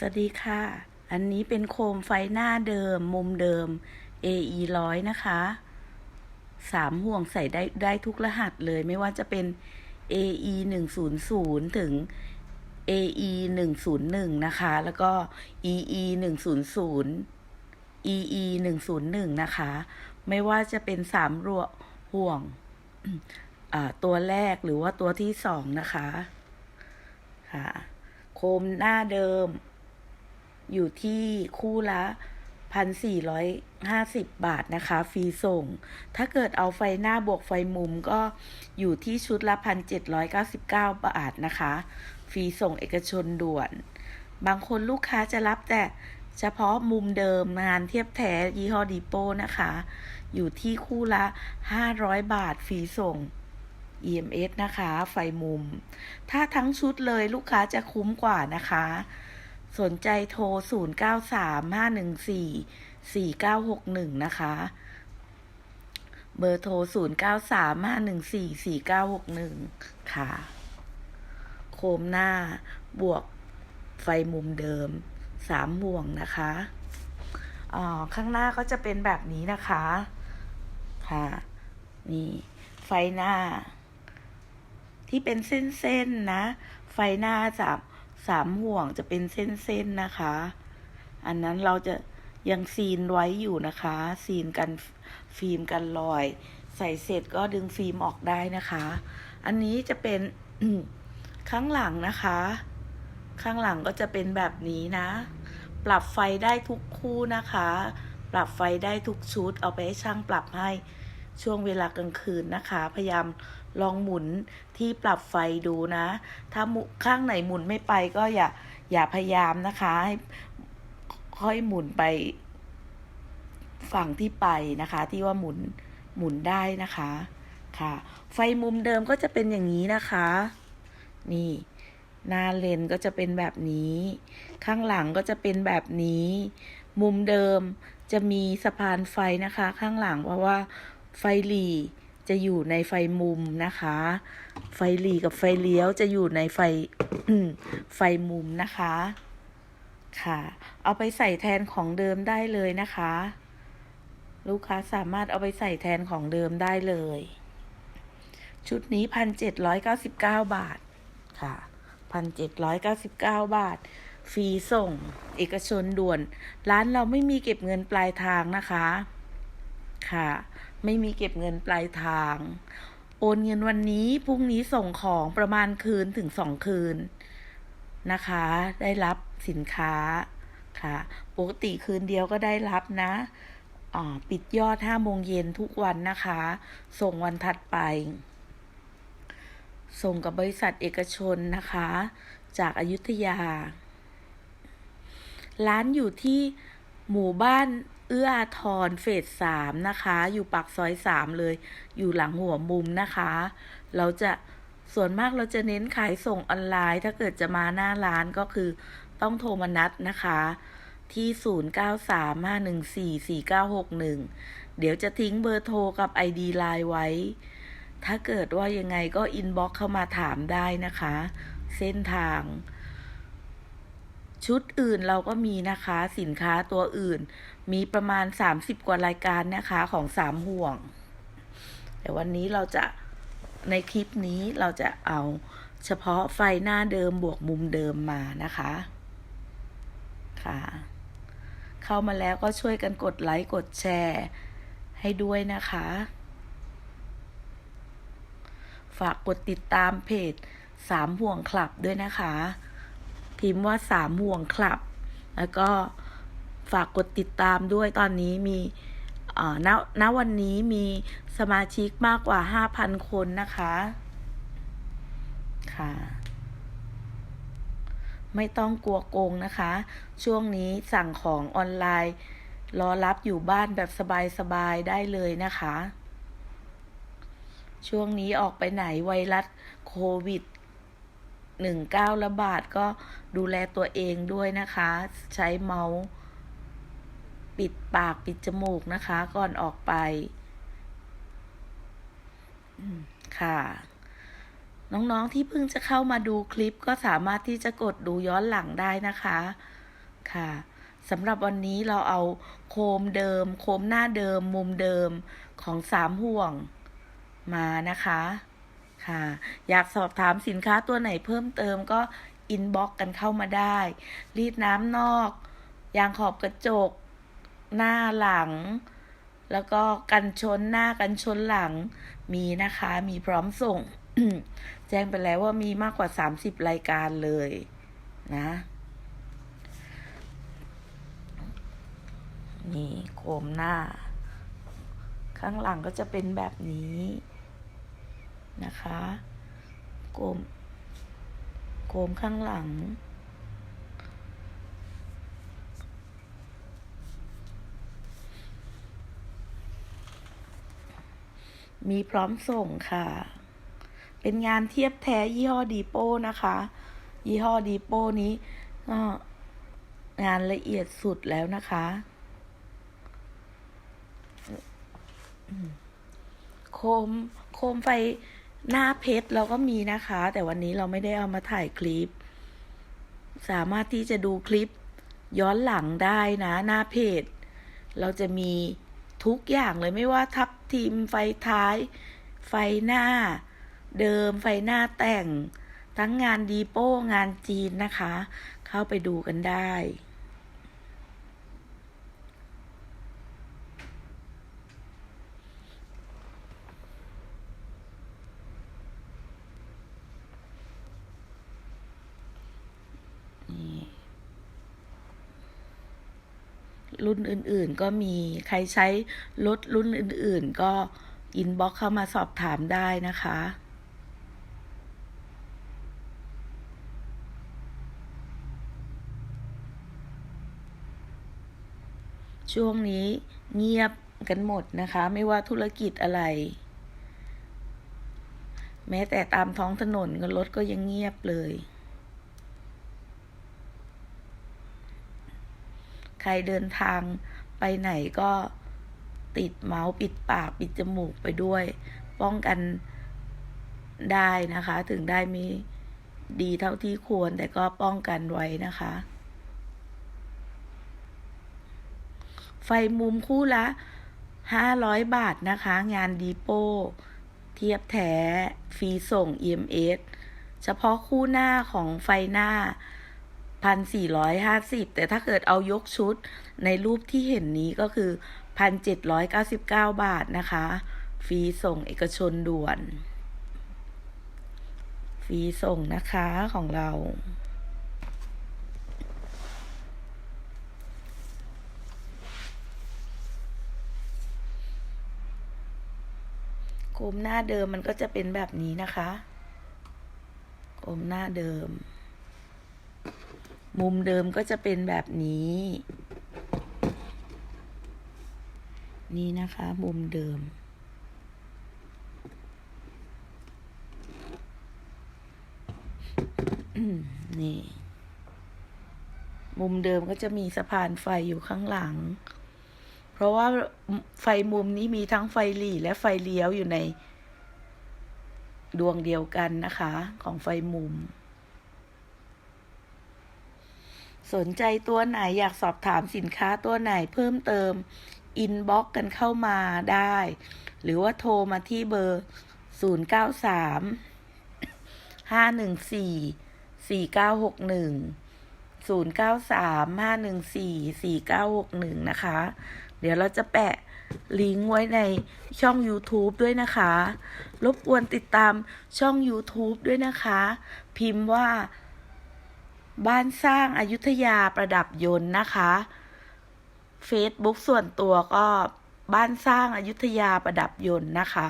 สวัสดีค่ะ อันนี้เป็นโคมไฟหน้าเดิม มุมเดิม AE ร้อยนะคะสามห่วงใส่ได้ได้ทุกรหัสเลยไม่ว่าจะเป็น AE หนึ่งศูนย์ศูนย์ถึง AE หนึ่งศูนย์หนึ่งนะคะ แล้วก็ EE หนึ่งศูนย์ศูนย์ EE หนึ่งศูนย์หนึ่งนะคะ ไม่ว่าจะเป็นสามรัวห่วงตัวแรกหรือว่าตัวที่สองนะคะ ค่ะ โคมหน้าเดิม อยู่ที่คู่ละพันสี่ร้อยห้าสิบบาทนะคะ ฟรีส่ง ถ้าเกิดเอาไฟหน้าบวกไฟมุมก็อยู่ที่ชุดละพันเจ็ดร้อยเก้าสิบเก้าบาทนะคะ ฟรีส่งเอกชนด่วน บางคนลูกค้าจะรับแต่เฉพาะมุมเดิมงานเทียบแท้ยี่ห้อดีโปนะคะ อยู่ที่คู่ละห้าร้อยบาทฟรีส่ง EMS นะคะ ไฟมุม ถ้าทั้งชุดเลยลูกค้าจะคุ้มกว่านะคะ สนใจโทร 0935144961 นะคะ เบอร์โทร 0935144961 ค่ะ โคมหน้าบวกไฟมุมเดิม สามห่วงนะคะอ่าข้างหน้าก็จะเป็นแบบนี้นะคะ ค่ะ นี่ ไฟหน้า ที่เป็นเส้นๆนะไฟหน้าสาม สามห่วงจะเป็นเส้นๆนะคะ อันนั้นเราจะยังซีนไว้อยู่นะคะ ซีนกันฟิล์มกันรอย ใส่เสร็จก็ดึงฟิล์มออกได้นะคะ อันนี้จะเป็นข้างหลังนะคะ ข้างหลังก็จะเป็นแบบนี้นะ ปรับไฟได้ทุกคู่นะคะ ปรับไฟได้ทุกชุด เอาไปให้ช่างปรับให้ช่วงเวลากลางคืนนะคะ พยายาม ลองหมุนที่ปรับไฟดูนะ ถ้าข้างไหนหมุนไม่ไปก็อย่าอย่าพยายามนะคะให้ค่อยหมุนไปฝั่งที่ไปนะคะ ที่ว่าหมุนหมุนได้นะคะค่ะ ไฟมุมเดิมก็จะเป็นอย่างนี้นะคะ นี่หน้าเลนก็จะเป็นแบบนี้ ข้างหลังก็จะเป็นแบบนี้ มุมเดิมจะมีสะพานไฟนะคะ ข้างหลังเพราะว่าไฟหลี จะอยู่ในไฟมุมนะคะ ไฟหลีกับไฟเลี้ยวจะอยู่ในไฟไฟมุมนะคะ ค่ะ เอาไปใส่แทนของเดิมได้เลยนะคะ ลูกค้าสามารถเอาไปใส่แทนของเดิมได้เลย ชุดนี้พันเจ็ดร้อยเก้าสิบเก้าบาทค่ะพันเจ็ดร้อยเก้าสิบเก้าบาทฟรีส่ง เอกชนด่วน ร้านเราไม่มีเก็บเงินปลายทางนะคะ ค่ะ ไม่มีเก็บเงินปลายทาง โอนเงินวันนี้พรุ่งนี้ส่งของประมาณคืนถึงสองคืนนะคะ ได้รับสินค้าค่ะ ปกติคืนเดียวก็ได้รับนะอ่าปิดยอดห้าโมงเย็นทุกวันนะคะ ส่งวันถัดไป ส่งกับบริษัทเอกชนนะคะ จากอายุทยา ร้านอยู่ที่หมู่บ้าน เอื้อทอาทรเฟสสามนะคะ อยู่ปากซอยสามเลย อยู่หลังหัวมุมนะคะ เราจะส่วนมากเราจะเน้นขายส่งออนไลน์ ถ้าเกิดจะมาหน้าร้านก็คือต้องโทรมานัดนะคะ ที่ 0935144961 เดี๋ยวจะทิ้งเบอร์โทรกับ ID ไลน์ไว้ ถ้าเกิดว่ายังไงก็อินบ็อกเข้ามาถามได้นะคะ เส้นทาง ชุดอื่นเราก็มีนะคะ สินค้าตัวอื่น มีประมาณ 30 กว่ารายการนะคะของสามห่วง แต่วันนี้เราจะในคลิปนี้เราจะเอาเฉพาะไฟหน้าเดิมบวกมุมเดิมมานะคะ ค่ะ เข้ามาแล้วก็ช่วยกันกดไลค์กดแชร์ให้ด้วยนะคะ ฝากกดติดตามเพจสามห่วงคลับด้วยนะคะ พิมพ์ว่าสามห่วงคลับ แล้วก็ ฝากกดติดตามด้วยตอนนี้มีณณวันนี้มีสมาชิกมากกว่าห้าพันคนนะคะ ค่ะ ไม่ต้องกลัวโกงนะคะ ช่วงนี้สั่งของออนไลน์ รอรับอยู่บ้านแบบสบายๆ ได้เลยนะคะ ช่วงนี้ออกไปไหนไวรัสโควิดหนึ่งเก้าระบาดก็ดูแลตัวเองด้วยนะคะ ใช้เมาส์ ปิดปากปิดจมูกนะคะ ก่อนออกไปค่ะน้องๆที่เพิ่งจะเข้ามาดูคลิปก็สามารถที่จะกดดูย้อนหลังได้นะคะค่ะสำหรับวันนี้เราเอาโคมเดิม โคมหน้าเดิม มุมเดิมของสามห่วงมานะคะค่ะ อยากสอบถามสินค้าตัวไหนเพิ่มเติมก็อินบ็อกกันเข้ามาได้ รีดน้ำนอก ยางขอบกระจก หน้าหลัง แล้วก็กันชนหน้ากันชนหลังมีนะคะ มีพร้อมส่ง แจ้งไปแล้วว่ามีมากกว่า30รายการเลยนะ นี่โคมหน้า ข้างหลังก็จะเป็นแบบนี้นะคะ โคม โคมข้างหลัง มีพร้อมส่งค่ะ เป็นงานเทียบแท้ยี่ห้อดีโป้นะคะ ยี่ห้อดีโป้นี้ก็งานละเอียดสุดแล้วนะคะ โคมโคมไฟหน้าเพชรเราก็มีนะคะ แต่วันนี้เราไม่ได้เอามาถ่ายคลิป สามารถที่จะดูคลิปย้อนหลังได้นะ หน้าเพจ เราจะมี ทุกอย่างเลยไม่ว่าทับทีมไฟท้าย ไฟหน้า เดิมไฟหน้าแต่ง ทั้งงานดีโป้งานจีนนะคะ เข้าไปดูกันได้ นี่ รุ่นอื่นๆ ก็มีใครใช้รถรุ่นอื่นๆ ก็อินบ็อกเข้ามาสอบถามได้นะคะช่วงนี้เงียบกันหมดนะคะ ไม่ว่าธุรกิจอะไร แม้แต่ตามท้องถนนก็รถก็ยังเงียบเลย ใค รเดินทางไปไหนก็ติดเมาส์ปิดปากปิดจมูกไปด้วย ป้องกันได้นะคะ ถึงได้มีดีเท่าที่ควรแต่ก็ป้องกันไว้นะคะ ไฟมุมคู่ละ 500 บาทนะคะ งานดีโป้เทียบแท้ฟรีส่ง EMS เฉพาะคู่หน้าของไฟหน้า 1,450 แต่ถ้าเกิดเอายกชุดในรูปที่เห็นนี้ก็คือ 1,799 บาทนะคะ ฟรีส่งเอกชนด่วน ฟรีส่งนะคะของเราโคมหน้าเดิมมันก็จะเป็นแบบนี้นะคะ โคมหน้าเดิม มุมเดิมก็จะเป็นแบบนี้ นี่นะคะ มุมเดิม นี่ มุมเดิมก็จะมีสะพานไฟอยู่ข้างหลัง เพราะว่าไฟมุมนี้มีทั้งไฟหลีและไฟเลี้ยวอยู่ในดวงเดียวกันนะคะ ของไฟมุม สนใจตัวไหนอยากสอบถามสินค้าตัวไหนเพิ่มเติมอินบ็อกกันเข้ามาได้ หรือว่าโทรมาที่เบอร์ 093 514 4961 093 514 4961 นะคะ เดี๋ยวเราจะแปะลิงก์ไว้ในช่อง YouTube ด้วยนะคะ รบกวนติดตามช่อง YouTube ด้วยนะคะ พิมพ์ว่า บ้านสร้างอายุทยาประดับยนต์นะคะ Facebook ส่วนตัวก็บ้านสร้างอายุทยาประดับยนต์นะคะ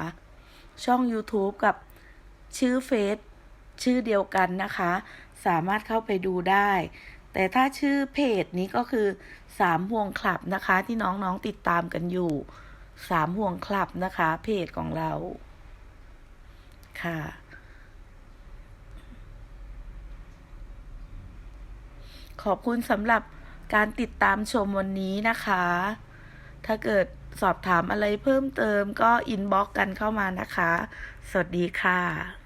ช่อง YouTube กับชื่อเฟซชื่อเดียวกันนะคะ สามารถเข้าไปดูได้ แต่ถ้าชื่อเพจนี้ก็คือสามห่วงคลับนะคะ ที่น้องๆติดตามกันอยู่สามห่วงคลับนะคะ เพจของเราค่ะ ขอบคุณสำหรับการติดตามชมวันนี้นะคะ ถ้าเกิดสอบถามอะไรเพิ่มเติมก็อินบ็อกกันเข้ามานะคะ สวัสดีค่ะ